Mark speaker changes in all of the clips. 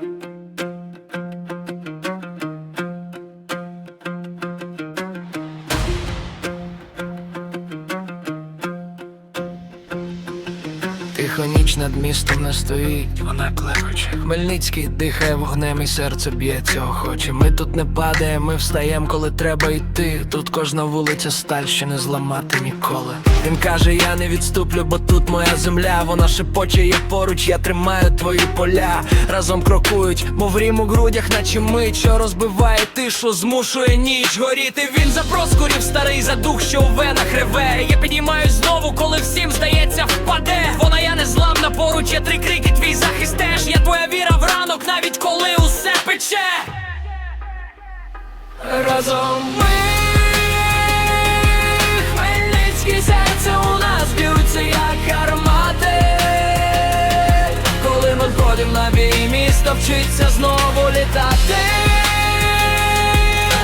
Speaker 1: Thank you. Тихо ніч над містом не стоїть, вона клекоче. Хмельницький дихає вогнем і серце б'ється охоче. Ми тут не падаємо, ми встаєм, коли треба йти. Тут кожна вулиця сталь, що не зламати ніколи. Він каже, я не відступлю, бо тут моя земля. Вона шепоче, я поруч, я тримаю твої поля. Разом крокують, мов рім у грудях, наче мить, що розбиває тишу, змушує ніч горіти. Він за проскурів старий за дух, що у венах реве. Я піднімаюсь знову, коли всім здається, впаде. Є три крики, твій захист теж. Я твоя віра в ранок, навіть коли усе пече. Разом ми Хмельницьке серце у нас б'ються, як гармати. Коли ми входимо на бій, місто вчиться знову літати.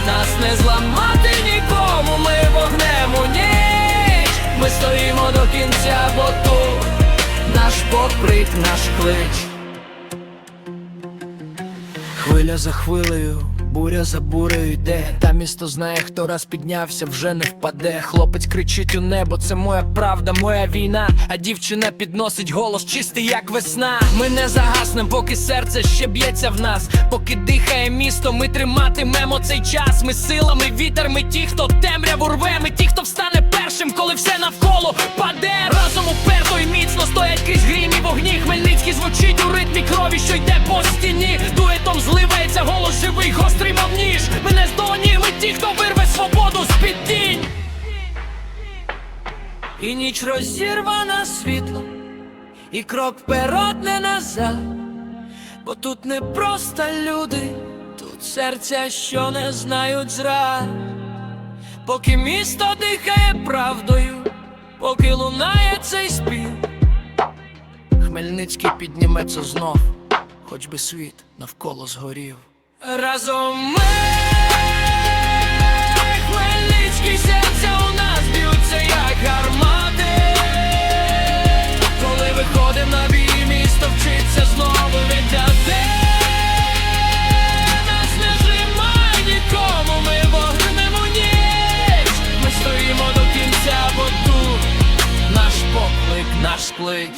Speaker 1: Нас не зламати нікому, ми вогнем у ніч. Ми стоїмо до кінця, бо тут покрик, наш клич. Хвиля за хвилею, буря за бурею йде. Та місто знає, хто раз піднявся, вже не впаде. Хлопець кричить у небо, це моя правда, моя війна. А дівчина підносить голос чистий, як весна. Ми не загаснем, поки серце ще б'ється в нас. Поки дихає місто, ми триматимемо цей час. Ми силами, вітер, ми ті, хто темряву рве, ми ті, хто встане першим, коли все навколо паде. Грім і. Хмельницький звучить у ритмі крові, що йде по стіні. Дуетом зливається голос живий, гострий мов ніж. Ми не здолані, ми ті, хто вирве свободу з-під тінь. І ніч розірвана світлом, і крок вперед не назад. Бо тут не просто люди, тут серця, що не знають зрад. Поки місто дихає правдою, поки лунає цей спів. Хмельницький підніметься знов, хоч би світ навколо згорів. Разом ми хмельницькі серця у нас б'ються, як гармати, коли виходимо на бій, місто вчиться знову віддати. Нас не жимає нікому, ми вогнемо ніч, ми стоїмо до кінця, бо тут наш поклик, наш клик.